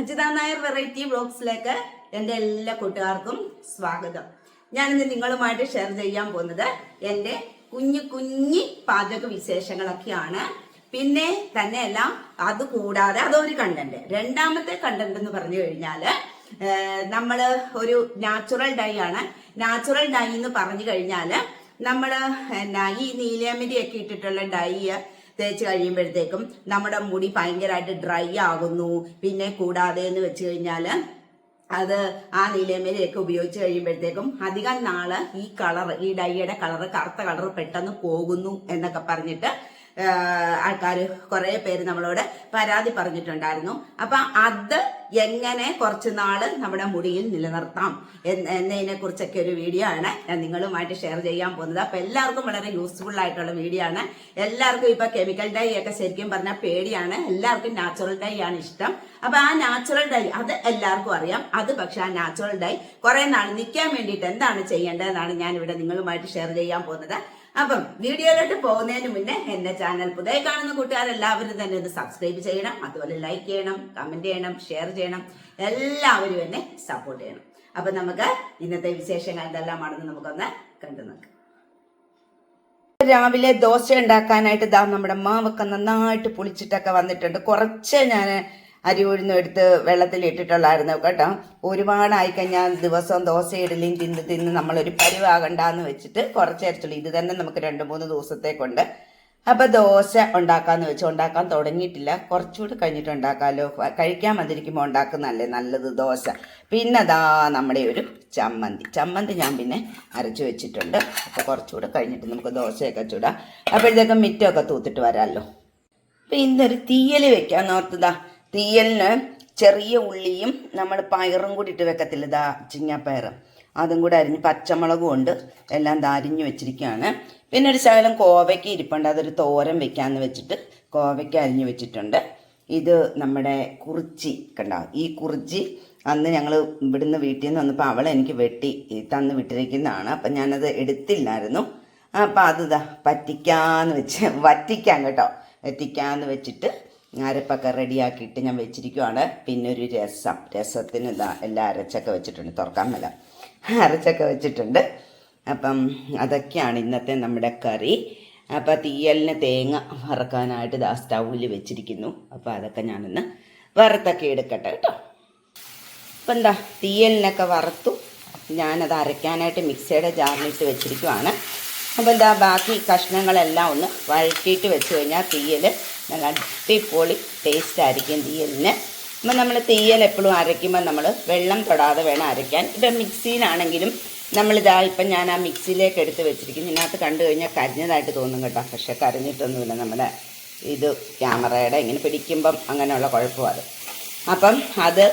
Ajitha Nair variety വ്ളോഗ്സിലേക്ക് എന്റെ എല്ലാ കൂട്ടുകാർക്കും സ്വാഗതം. ഞാനിന്ന് നിങ്ങളുമായിട്ട് ഷെയർ ചെയ്യാൻ പോകുന്നത് എന്റെ കുഞ്ഞു കുഞ്ഞി പാചക വിശേഷങ്ങളൊക്കെയാണ്. പിന്നെ തന്നെയല്ല അത് കൂടാതെ അതൊരു കണ്ടന്റ് രണ്ടാമത്തെ കണ്ടന്റ് എന്ന് പറഞ്ഞു കഴിഞ്ഞാൽ നമ്മൾ ഒരു നാച്ചുറൽ ഡൈ ആണ്. നാച്ചുറൽ ഡൈ എന്ന് പറഞ്ഞു കഴിഞ്ഞാൽ നമ്മൾ ഈ നീലയമരി ഒക്കെ ഇട്ടിട്ടുള്ള ഡൈ തേച്ച് കഴിയുമ്പോഴത്തേക്കും നമ്മുടെ മുടി ഭയങ്കരമായിട്ട് ഡ്രൈ ആകുന്നു. പിന്നെ കൂടാതെ എന്ന് വെച്ച് കഴിഞ്ഞാൽ അത് ആ നീലമേലയൊക്കെ ഉപയോഗിച്ച് കഴിയുമ്പോഴത്തേക്കും അധികം നാൾ ഈ കളർ ഈ ഡൈയുടെ കളർ കറുത്ത കളർ പെട്ടെന്ന് പോകുന്നു എന്നൊക്കെ പറഞ്ഞിട്ട് ആൾക്കാർ കുറേ പേര് നമ്മളോട് പരാതി പറഞ്ഞിട്ടുണ്ടായിരുന്നു. അപ്പൊ അത് എങ്ങനെ കുറച്ച് നാൾ നമ്മുടെ മുടിയിൽ നിലനിർത്താം എന്ന് എന്നതിനെ കുറിച്ചൊക്കെ ഒരു വീഡിയോ ആണ് ഞാൻ നിങ്ങളുമായിട്ട് ഷെയർ ചെയ്യാൻ പോകുന്നത്. അപ്പൊ എല്ലാവർക്കും വളരെ യൂസ്ഫുൾ ആയിട്ടുള്ള വീഡിയോ ആണ്. എല്ലാവർക്കും ഇപ്പൊ കെമിക്കൽ ഡൈ ഒക്കെ ശരിക്കും പറഞ്ഞാൽ പേടിയാണ്. എല്ലാവർക്കും നാച്ചുറൽ ഡൈ ആണ് ഇഷ്ടം. അപ്പൊ ആ നാച്ചുറൽ ഡൈ അത് എല്ലാവർക്കും അറിയാം. അത് പക്ഷെ ആ നാച്ചുറൽ ഡൈ കുറെ നാൾ നിൽക്കാൻ വേണ്ടിയിട്ട് എന്താണ് ചെയ്യേണ്ടതെന്നാണ് ഞാൻ ഇവിടെ നിങ്ങളുമായിട്ട് ഷെയർ ചെയ്യാൻ പോകുന്നത്. അപ്പം വീഡിയോയിലോട്ട് പോകുന്നതിന് മുന്നേ എന്റെ ചാനൽ പുതിയ കാണുന്ന കൂട്ടുകാരെല്ലാവരും തന്നെ ഒന്ന് സബ്സ്ക്രൈബ് ചെയ്യണം അതുപോലെ ലൈക്ക് ചെയ്യണം കമന്റ് ചെയ്യണം ഷെയർ ചെയ്യണം എല്ലാവരും എന്നെ സപ്പോർട്ട് ചെയ്യണം. അപ്പൊ നമുക്ക് ഇന്നത്തെ വിശേഷങ്ങൾ എന്തെല്ലാമാണെന്ന് നമുക്കൊന്ന് കണ്ടു നോക്കാം. രാവിലെ ദോശ ഉണ്ടാക്കാനായിട്ട് ദാ നമ്മുടെ മാവൊക്കെ നന്നായിട്ട് പുളിച്ചിട്ടൊക്കെ വന്നിട്ടുണ്ട്. കുറച്ച് ഞാൻ അരി ഉഴുന്നും എടുത്ത് വെള്ളത്തിൽ ഇട്ടിട്ടുള്ളായിരുന്നു കേട്ടോ. ഒരുപാടായി കഴിഞ്ഞാൽ ദിവസം ദോശ ഇഡലിയും തിന്ന് തിന്ന് നമ്മളൊരു പരിവാകണ്ടെന്ന് വെച്ചിട്ട് കുറച്ച് അരച്ചുള്ളൂ ഇത് തന്നെ നമുക്ക് രണ്ട് മൂന്ന് ദിവസത്തേക്കുണ്ട്. അപ്പൊ ദോശ ഉണ്ടാക്കാന്ന് വെച്ച് ഉണ്ടാക്കാൻ തുടങ്ങിയിട്ടില്ല. കുറച്ചുകൂടി കഴിഞ്ഞിട്ട് ഉണ്ടാക്കാമല്ലോ കഴിക്കാൻ വന്നിരിക്കുമ്പോൾ ഉണ്ടാക്കുന്നതല്ലേ നല്ലത് ദോശ. പിന്നെ അതാ നമ്മുടെ ഒരു ചമ്മന്തി. ചമ്മന്തി ഞാൻ പിന്നെ അരച്ചു വെച്ചിട്ടുണ്ട്. അപ്പോൾ കുറച്ചുകൂടെ കഴിഞ്ഞിട്ട് നമുക്ക് ദോശയൊക്കെ ചൂടാം. അപ്പോഴത്തേക്കും മിറ്റമൊക്കെ തൂത്തിട്ട് വരാമല്ലോ അപ്പം ഇന്നൊരു തീയൽ വെക്കാൻ ഓർത്തതാ. തീയലിന് ചെറിയ ഉള്ളിയും നമ്മൾ പയറും കൂടി ഇട്ട് വെക്കത്തില്ല ഇതാ ചിങ്ങപ്പയർ അതും കൂടെ അരിഞ്ഞ് പച്ചമുളകും ഉണ്ട്. എല്ലാം ദാ വെച്ചിരിക്കുകയാണ്. പിന്നെ ഒരു ശകലം കോവയ്ക്ക് ഇരിപ്പുണ്ട്. അതൊരു തോരൻ വെക്കാമെന്ന് വെച്ചിട്ട് കോവയ്ക്ക് അരിഞ്ഞ് വെച്ചിട്ടുണ്ട്. ഇത് നമ്മുടെ കുറിച്ചി കണ്ടോ? ഈ കുറിച്ചി അന്ന് ഞങ്ങൾ ഇവിടുന്ന് വീട്ടിൽ നിന്ന് വന്നപ്പോൾ അവൾ എനിക്ക് വെട്ടി തന്ന് വിട്ടിരിക്കുന്നതാണ്. അപ്പം ഞാനത് എടുത്തില്ലായിരുന്നു. അപ്പം അത് പറ്റിക്കാന്ന് വെച്ച് വറ്റിക്കാൻ കേട്ടോ. എത്തിക്കാന്ന് വെച്ചിട്ട് അരപ്പൊക്കെ റെഡിയാക്കിയിട്ട് ഞാൻ വെച്ചിരിക്കുവാണ്. പിന്നെ ഒരു രസം. രസത്തിന് ഇതാ എല്ലാം അരച്ചൊക്കെ വെച്ചിട്ടുണ്ട്. തുറക്കാൻ മേല. അരച്ചൊക്കെ വെച്ചിട്ടുണ്ട്. അപ്പം അതൊക്കെയാണ് ഇന്നത്തെ നമ്മുടെ കറി. അപ്പം തീയലിന് തേങ്ങ വറക്കാനായിട്ട് ദാ സ്റ്റൗവിൽ വെച്ചിരിക്കുന്നു. അപ്പോൾ അതൊക്കെ ഞാനൊന്ന് വറുത്തൊക്കെ എടുക്കട്ടെ കേട്ടോ. അപ്പം എന്താ തീയലിനൊക്കെ വറുത്തു. ഞാനത് അരയ്ക്കാനായിട്ട് മിക്സിയുടെ ജാറിലിട്ട് വെച്ചിരിക്കുവാണ്. അപ്പോൾ എന്താ ബാക്കി കഷ്ണങ്ങളെല്ലാം ഒന്ന് വഴറ്റിയിട്ട് വെച്ച് കഴിഞ്ഞാൽ തീയൽ നല്ല അടിപൊളി ടേസ്റ്റ് ആയിരിക്കും തീയലിന്. അപ്പം നമ്മൾ തീയൽ എപ്പോഴും അരയ്ക്കുമ്പോൾ നമ്മൾ വെള്ളം തൊടാതെ വേണം അരയ്ക്കാൻ. ഇപ്പം മിക്സിയിലാണെങ്കിലും നമ്മളിതാ ഇപ്പം ഞാൻ ആ മിക്സിയിലേക്ക് എടുത്ത് വെച്ചിരിക്കുന്നു. ഇതിനകത്ത് കണ്ടു കഴിഞ്ഞാൽ കരിഞ്ഞതായിട്ട് തോന്നും കേട്ടോ. പക്ഷെ കരഞ്ഞിട്ടൊന്നുമില്ല. നമ്മുടെ ഇത് ക്യാമറയുടെ ഇങ്ങനെ പിടിക്കുമ്പം അങ്ങനെയുള്ള കുഴപ്പമാണ് അപ്പം അത്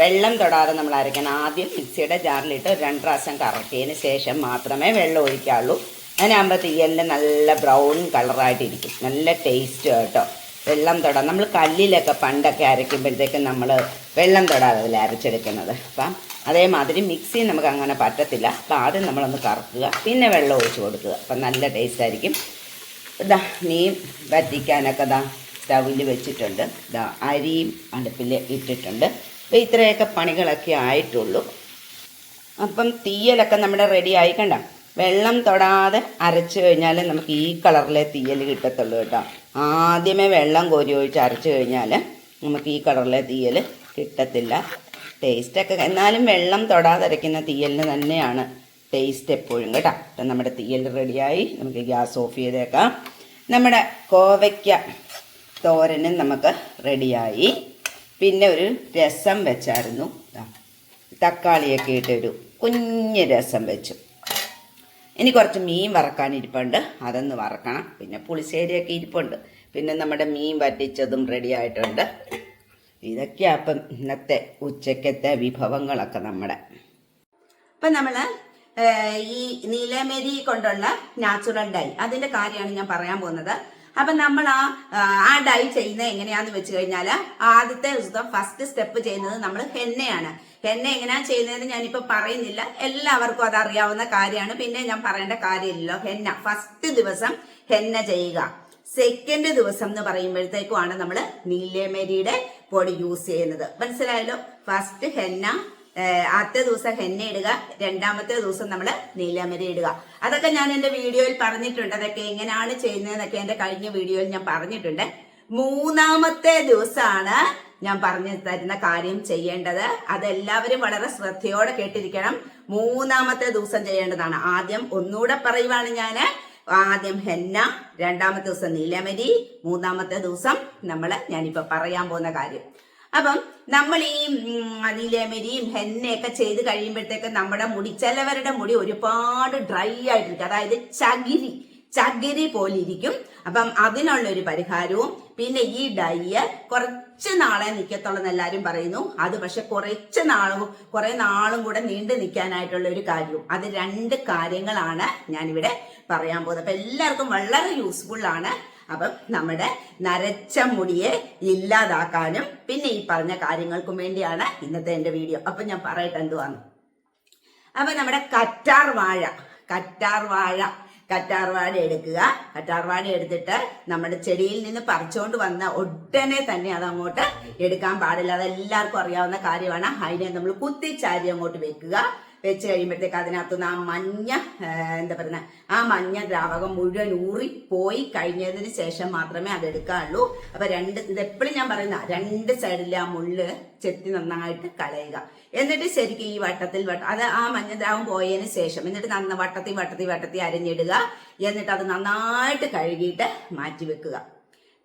വെള്ളം തൊടാതെ നമ്മൾ അരയ്ക്കണം. ആദ്യം മിക്സിയുടെ ജാറിലിട്ട് രണ്ട് പ്രാവശ്യം കറക്കിയതിന് ശേഷം മാത്രമേ വെള്ളം ഒഴിക്കാവുള്ളൂ. അതിനാകുമ്പോൾ തീയലിന് നല്ല ബ്രൗൺ കളറായിട്ടിരിക്കും നല്ല ടേസ്റ്റ് കേട്ടോ വെള്ളം തൊടാം നമ്മൾ കല്ലിലൊക്കെ പണ്ടൊക്കെ അരയ്ക്കുമ്പോഴത്തേക്കും നമ്മൾ വെള്ളം തൊടാതെ അതിൽ അരച്ചെടുക്കുന്നത്. അപ്പം അതേമാതിരി മിക്സി നമുക്ക് അങ്ങനെ പറ്റത്തില്ല. അപ്പം ആദ്യം നമ്മളൊന്ന് കറക്കുക. പിന്നെ വെള്ളം ഒഴിച്ച് കൊടുക്കുക. അപ്പം നല്ല ടേസ്റ്റ് ആയിരിക്കും. ഇതാ മീൻ വറ്റിക്കാനൊക്കെ ഇതാ സ്റ്റൗവിൽ വെച്ചിട്ടുണ്ട്. ഇതാ അരിയും അടുപ്പിൽ ഇട്ടിട്ടുണ്ട്. അപ്പോൾ ഇത്രയൊക്കെ പണികളൊക്കെ ആയിട്ടുള്ളൂ. അപ്പം തീയലൊക്കെ നമ്മുടെ റെഡി ആയി കണ്ട? വെള്ളം തൊടാതെ അരച്ച് കഴിഞ്ഞാൽ നമുക്ക് ഈ കളറിലെ തീയൽ കിട്ടത്തുള്ളൂ കേട്ടോ. ആദ്യമേ വെള്ളം കോരി ഒഴിച്ച് അരച്ച് കഴിഞ്ഞാൽ നമുക്ക് ഈ കളറിലെ തീയൽ കിട്ടത്തില്ല. ടേസ്റ്റൊക്കെ എന്നാലും വെള്ളം തൊടാതെ അരയ്ക്കുന്ന തീയലിന് തന്നെയാണ് ടേസ്റ്റ് എപ്പോഴും കേട്ടോ. അപ്പം നമ്മുടെ തീയൽ റെഡിയായി. നമുക്ക് ഗ്യാസ് ഓഫ് ചെയ്തേക്കാം. നമ്മുടെ കോവയ്ക്ക തോരനും നമുക്ക് റെഡിയായി. പിന്നെ ഒരു രസം വെച്ചായിരുന്നു. തക്കാളിയൊക്കെ ഇട്ടൊരു കുഞ്ഞ് രസം വെച്ചു. ഇനി കുറച്ച് മീൻ വറക്കാൻ ഇരിപ്പുണ്ട്. അതൊന്ന് വറക്കണം. പിന്നെ പുളിശ്ശേരിയൊക്കെ ഇരിപ്പുണ്ട്. പിന്നെ നമ്മുടെ മീൻ വറ്റിച്ചതും റെഡി ആയിട്ടുണ്ട്. ഇതൊക്കെയാ അപ്പം ഇന്നത്തെ ഉച്ചക്കത്തെ വിഭവങ്ങളൊക്കെ നമ്മുടെ. അപ്പം നമ്മൾ ഈ നീലമേരി കൊണ്ടുള്ള നാച്ചുറൽ ഡൈ. അതിന്റെ കാര്യമാണ് ഞാൻ പറയാൻ പോകുന്നത്. അപ്പം നമ്മൾ ആ ആ ഡൈ ചെയ്യുന്നത് എങ്ങനെയാന്ന് വെച്ച് കഴിഞ്ഞാൽ ആദ്യത്തെ ദിവസം ഫസ്റ്റ് സ്റ്റെപ്പ് ചെയ്യുന്നത് നമ്മൾ ഹെന്നയാണ് ഹെന്ന എങ്ങനെയാ ചെയ്യുന്നതെന്ന് ഞാനിപ്പോൾ പറയുന്നില്ല. എല്ലാവർക്കും അത് അറിയാവുന്ന കാര്യമാണ്. പിന്നെ ഞാൻ പറയേണ്ട കാര്യമില്ലല്ലോ. ഹെന്ന. ഫസ്റ്റ് ദിവസം ഹെന്ന ചെയ്യുക. സെക്കൻഡ് ദിവസം എന്ന് പറയുമ്പോഴത്തേക്കുമാണ് നമ്മൾ നീലമരിയുടെ പൊടി യൂസ് ചെയ്യുന്നത്. മനസ്സിലായല്ലോ? ഫസ്റ്റ് ഹെന്ന ആദ്യത്തെ ദിവസം ഹെന്ന ഇടുക. രണ്ടാമത്തെ ദിവസം നമ്മൾ നീലമരി ഇടുക. അതൊക്കെ ഞാൻ എന്റെ വീഡിയോയിൽ പറഞ്ഞിട്ടുണ്ട്. അതൊക്കെ എങ്ങനെയാണ് ചെയ്യുന്നതെന്നൊക്കെ എന്റെ കഴിഞ്ഞ വീഡിയോയിൽ ഞാൻ പറഞ്ഞിട്ടുണ്ട്. മൂന്നാമത്തെ ദിവസമാണ് ഞാൻ പറഞ്ഞു തരുന്ന കാര്യം ചെയ്യേണ്ടത് അതെല്ലാവരും വളരെ ശ്രദ്ധയോടെ കേട്ടിരിക്കണം. മൂന്നാമത്തെ ദിവസം ചെയ്യേണ്ടതാണ്. ആദ്യം ഒന്നുകൂടെ പറയുവാണ് ഞാൻ ആദ്യം ഹെന്ന രണ്ടാമത്തെ ദിവസം നീലമരി മൂന്നാമത്തെ ദിവസം നമ്മൾ ഞാനിപ്പോ പറയാൻ പോകുന്ന കാര്യം. അപ്പം നമ്മൾ ഈ നീലമരിയും ഹെന്നയൊക്കെ ചെയ്ത് കഴിയുമ്പോഴത്തേക്ക് നമ്മുടെ മുടി ചിലവരുടെ മുടി ഒരുപാട് ഡ്രൈ ആയിട്ടിരിക്കും. അതായത് ചകിരി. ചകിരി പോലെ ഇരിക്കും അപ്പം അതിനുള്ള ഒരു പരിഹാരവും പിന്നെ ഈ ഡയ്യ കുറച്ച് നാളെ നിൽക്കത്തുള്ളെന്ന് എല്ലാവരും പറയുന്നു. അത് പക്ഷെ കുറച്ച് നാളും കുറെ നാളും കൂടെ നീണ്ടു നിൽക്കാനായിട്ടുള്ള ഒരു കാര്യവും. അത് രണ്ട് കാര്യങ്ങളാണ് ഞാനിവിടെ പറയാൻ പോകുന്നത്. അപ്പൊ എല്ലാവർക്കും വളരെ യൂസ്ഫുൾ ആണ്. അപ്പം നമ്മുടെ നരച്ച മുടിയെ ഇല്ലാതാക്കാനും പിന്നെ ഈ പറഞ്ഞ കാര്യങ്ങൾക്കും വേണ്ടിയാണ് ഇന്നത്തെ എന്റെ വീഡിയോ. അപ്പൊ ഞാൻ പറയട്ടെ എന്തുവാന്ന്. അപ്പൊ നമ്മുടെ കറ്റാർ വാഴ കറ്റാർ വാഴ. കറ്റാർ വാഴ എടുക്കുക. കറ്റാർവാഴ എടുത്തിട്ട് നമ്മുടെ ചെടിയിൽ നിന്ന് പറിച്ചുകൊണ്ട് വന്ന ഒട്ടനെ തന്നെ അത് അങ്ങോട്ട് എടുക്കാൻ പാടില്ല. അതെല്ലാവർക്കും അറിയാവുന്ന കാര്യമാണ്. അതിനെ നമ്മൾ കുത്തിച്ചാരി അങ്ങോട്ട് വെക്കുക. വെച്ച് കഴിയുമ്പോഴത്തേക്ക് അതിനകത്തുനിന്ന് ആ മഞ്ഞ എന്താ പറയുക ആ മഞ്ഞ ദ്രാവകം മുഴുവൻ പോയി കഴിഞ്ഞതിന് ശേഷം മാത്രമേ അത് എടുക്കാറുള്ളൂ അപ്പൊ രണ്ട് ഇത് എപ്പോഴും ഞാൻ പറയുന്ന രണ്ട് സൈഡിലെ ആ മുള്ള് ചെത്തി നന്നായിട്ട് കളയുക. എന്നിട്ട് ശരിക്കും ഈ വട്ടത്തിൽ വട്ട അത് ആ മഞ്ഞദ്രാവം പോയതിന് ശേഷം. എന്നിട്ട് നന്ന വട്ടത്തി വട്ടത്തി വട്ടത്തി അരിഞ്ഞിടുക. എന്നിട്ട് അത് നന്നായിട്ട് കഴുകിയിട്ട് മാറ്റി വെക്കുക.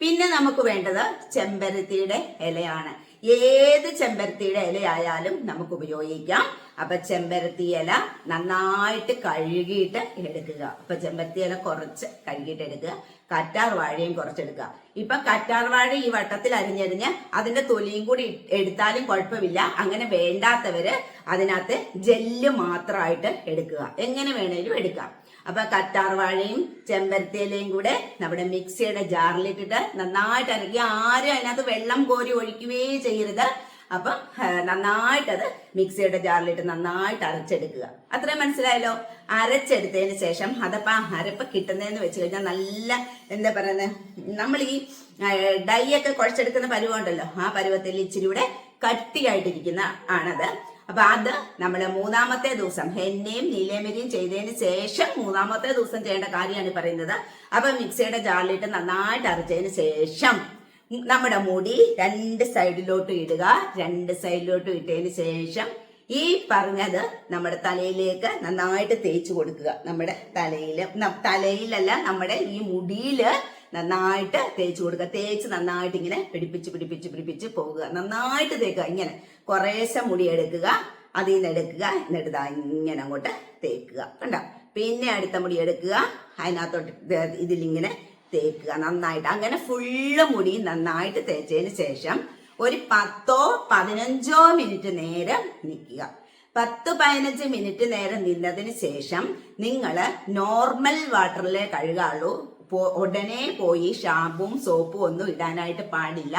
പിന്നെ നമുക്ക് വേണ്ടത് ചെമ്പരത്തിയുടെ ഇലയാണ്. ഏത് ചെമ്പരത്തിയുടെ ഇലയായാലും നമുക്ക് ഉപയോഗിക്കാം. അപ്പൊ ചെമ്പരത്തി ഇല നന്നായിട്ട് കഴുകിയിട്ട് എടുക്കുക. അപ്പൊ ചെമ്പരത്തി ഇല കുറച്ച് കഴുകിയിട്ട് എടുക്കുക. കറ്റാർ വാഴയും കുറച്ചെടുക്കുക. ഇപ്പൊ കറ്റാർ വാഴ ഈ വട്ടത്തിൽ അരിഞ്ഞരിഞ്ഞ് അതിന്റെ തൊലിയും കൂടി എടുത്താലും കുഴപ്പമില്ല. അങ്ങനെ വേണ്ടാത്തവര് അതിനകത്ത് ജെല്ല് മാത്രമായിട്ട് എടുക്കുക. എങ്ങനെ വേണേലും എടുക്കാം. അപ്പൊ കറ്റാർ വാഴയും ചെമ്പരത്തിയിലയും കൂടെ നമ്മുടെ മിക്സിയുടെ ജാറിലിട്ടിട്ട് നന്നായിട്ട് അരക്കി ആരും അതിനകത്ത് വെള്ളം കോരി ഒഴിക്കുകയേ ചെയ്യരുത്. അപ്പം നന്നായിട്ടത് മിക്സിയുടെ ജാറിലിട്ട് നന്നായിട്ട് അരച്ചെടുക്കുക. അത്രയും മനസ്സിലായല്ലോ? അരച്ചെടുത്തതിന് ശേഷം അതപ്പ അരപ്പ് കിട്ടുന്നതെന്ന് വെച്ച് കഴിഞ്ഞാൽ നല്ല എന്താ പറയുന്നത് നമ്മൾ ഈ ഡൈ ഒക്കെ കുഴച്ചെടുക്കുന്ന പരുവമുണ്ടല്ലോ ആ പരുവത്തിൽ ഇച്ചിരി കൂടെ കട്ടിയായിട്ടിരിക്കുന്ന ആണത്. അപ്പൊ അത് നമ്മൾ മൂന്നാമത്തെ ദിവസം ഹെന്നയും നീലേമരിയും ചെയ്തതിന് ശേഷം മൂന്നാമത്തെ ദിവസം ചെയ്യേണ്ട കാര്യമാണ് പറയുന്നത്. അപ്പൊ മിക്സിയുടെ ജാറിലിട്ട് നന്നായിട്ട് അരച്ചതിന് ശേഷം നമ്മുടെ മുടി രണ്ട് സൈഡിലോട്ട് ഇടുക. രണ്ട് സൈഡിലോട്ട് ഇട്ടതിന് ശേഷം ഈ പറഞ്ഞത് നമ്മുടെ തലയിലേക്ക് നന്നായിട്ട് തേച്ച് കൊടുക്കുക. നമ്മുടെ തലയിൽ തലയിലല്ല നമ്മുടെ ഈ മുടിയിൽ നന്നായിട്ട് തേച്ച് കൊടുക്കുക. തേച്ച് നന്നായിട്ട് ഇങ്ങനെ പിടിപ്പിച്ച് പിടിപ്പിച്ച് പിടിപ്പിച്ച് പോകുക. നന്നായിട്ട് തേക്കുക. ഇങ്ങനെ കുറേശ്ശെ മുടി എടുക്കുക. അതിൽ നിന്ന് എടുക്കുക. എന്നിട്ട് ഇങ്ങനെ അങ്ങോട്ട് തേക്കുക. കണ്ട? പിന്നെ അടുത്ത മുടി എടുക്കുക. അതിനകത്തോട്ട് ഇതിലിങ്ങനെ തേക്കുക നന്നായിട്ട്. അങ്ങനെ ഫുള്ള് മുടി നന്നായിട്ട് തേച്ചതിന് ശേഷം ഒരു പത്തോ പതിനഞ്ചോ മിനിറ്റ് നേരം നിൽക്കുക. പത്ത് പതിനഞ്ച് മിനിറ്റ് നേരം നിന്നതിന് ശേഷം നിങ്ങൾ നോർമൽ വാട്ടറിൽ കഴുകാള്ളൂ ഉടനെ പോയി ഷാമ്പും സോപ്പും ഒന്നും ഇടാനായിട്ട് പാടില്ല.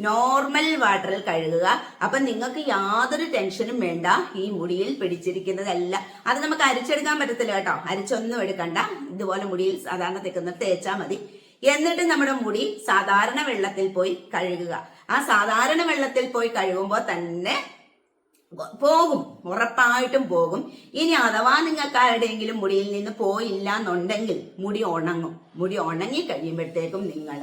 നോർമൽ വാട്ടറിൽ കഴുകുക. അപ്പൊ നിങ്ങൾക്ക് യാതൊരു ടെൻഷനും വേണ്ട. ഈ മുടിയിൽ പിടിച്ചിരിക്കുന്നതല്ല. അത് നമുക്ക് അരിച്ചെടുക്കാൻ പറ്റത്തില്ല കേട്ടോ. അരിച്ചൊന്നും എടുക്കണ്ട. ഇതുപോലെ മുടിയിൽ സാധാരണ തെക്കുന്നത് തേച്ചാൽ മതി. എന്നിട്ട് നമ്മുടെ മുടി സാധാരണ വെള്ളത്തിൽ പോയി കഴുകുക. ആ സാധാരണ വെള്ളത്തിൽ പോയി കഴുകുമ്പോൾ തന്നെ പോകും ഉറപ്പായിട്ടും പോകും. ഇനി അഥവാ നിങ്ങൾക്ക് ആരുടെയെങ്കിലും മുടിയിൽ നിന്ന് പോയില്ല എന്നുണ്ടെങ്കിൽ മുടി ഉണങ്ങും. മുടി ഉണങ്ങി കഴിയുമ്പോഴത്തേക്കും നിങ്ങൾ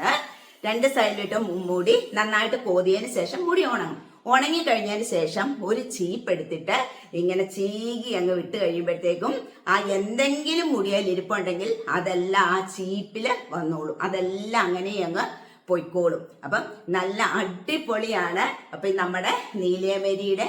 രണ്ട് സൈഡിലിട്ട് മുടി നന്നായിട്ട് കോതിയതിന് ശേഷം മുടി ഉണങ്ങും. ഉണങ്ങി കഴിഞ്ഞതിന് ശേഷം ഒരു ചീപ്പ് എടുത്തിട്ട് ഇങ്ങനെ ചീകി അങ്ങ് വിട്ട് കഴിയുമ്പോഴത്തേക്കും ആ എന്തെങ്കിലും മുടിയിൽ ഇരിപ്പുണ്ടെങ്കിൽ അതെല്ലാം ആ ചീപ്പിൽ വന്നോളും. അതെല്ലാം അങ്ങനെ അങ്ങ് പൊയ്ക്കോളും. അപ്പം നല്ല അടിപൊളിയാണ്. അപ്പൊ നമ്മുടെ നീലയമരിയുടെ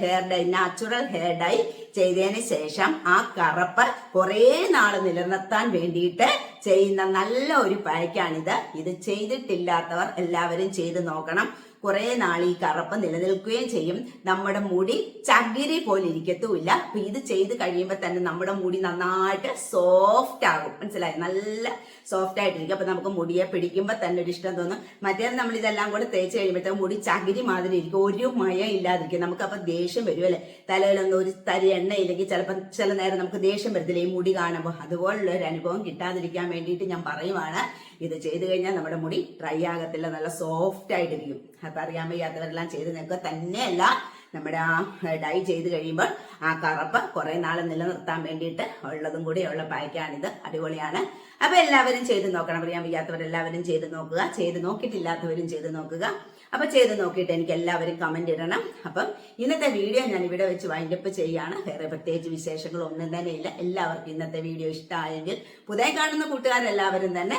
hair dye natural hair dye ചെയ്തതിന് ശേഷം ആ കറപ്പ് കുറേ നാൾ നിലനിർത്താൻ വേണ്ടിയിട്ട് ചെയ്യുന്ന നല്ല ഒരു പായ്ക്കാണിത്. ഇത് ചെയ്തിട്ടില്ലാത്തവർ എല്ലാവരും ചെയ്ത് നോക്കണം. കുറെ നാൾ ഈ കറുപ്പ് നിലനിൽക്കുകയും ചെയ്യും. നമ്മുടെ മുടി ചകിരി പോലെ ഇരിക്കത്തുമില്ല. അപ്പൊ ഇത് ചെയ്ത് കഴിയുമ്പോൾ തന്നെ നമ്മുടെ മുടി നന്നായിട്ട് സോഫ്റ്റ് ആകും. മനസ്സിലായി? നല്ല സോഫ്റ്റ് ആയിട്ടിരിക്കും. അപ്പൊ നമുക്ക് മുടിയെ പിടിക്കുമ്പോൾ തന്നെ ഒരു ഇഷ്ടം തോന്നും. മറ്റേത് നമ്മൾ ഇതെല്ലാം കൂടെ തേച്ച് കഴിയുമ്പോഴത്തേക്ക് മുടി ചകിരി മാതിരി ഇരിക്കും. ഒരു മയം ഇല്ലാതിരിക്കും. നമുക്ക് അപ്പൊ ദേഷ്യം വരും അല്ലെ? തലയിലൊന്നും ഒരു തരി എണ്ണ ഇല്ലെങ്കിൽ ചിലപ്പോൾ ചില നേരം നമുക്ക് ദേഷ്യം വരത്തില്ല ഈ മുടി കാണുമ്പോൾ അതുപോലുള്ള ഒരു അനുഭവം കിട്ടാതിരിക്കാൻ വേണ്ടിയിട്ട് ഞാൻ പറയുവാണ്. ഇത് ചെയ്ത് കഴിഞ്ഞാൽ നമ്മുടെ മുടി ഡ്രൈ ആകത്തില്ല നല്ല സോഫ്റ്റ് ആയിട്ടിരിക്കും അപ്പം അറിയാൻ വയ്യാത്തവരെല്ലാം ചെയ്ത് നിൽക്കുക തന്നെയല്ല നമ്മുടെ ആ ഡൈ ചെയ്ത് കഴിയുമ്പോൾ ആ കറപ്പ് കുറെ നാൾ നിലനിർത്താൻ വേണ്ടിയിട്ട് ഉള്ളതും കൂടി ഉള്ള പായ്ക്കാണിത്. അടിപൊളിയാണ്. അപ്പൊ എല്ലാവരും ചെയ്ത് നോക്കണം. അറിയാൻ വയ്യാത്തവരെല്ലാവരും ചെയ്ത് നോക്കുക. ചെയ്ത് നോക്കിയിട്ടില്ലാത്തവരും ചെയ്ത് നോക്കുക. അപ്പൊ ചെയ്ത് നോക്കിയിട്ട് എനിക്ക് എല്ലാവരും കമന്റ് ഇടണം. അപ്പം ഇന്നത്തെ വീഡിയോ ഞാൻ ഇവിടെ വെച്ച് വൈൻഡപ്പ് ചെയ്യാണ്. വേറെ പ്രത്യേകിച്ച് വിശേഷങ്ങളൊന്നും തന്നെ ഇല്ല എല്ലാവർക്കും ഇന്നത്തെ വീഡിയോ ഇഷ്ടമായെങ്കിൽ പുതിയ കാണുന്ന കൂട്ടുകാരെല്ലാവരും തന്നെ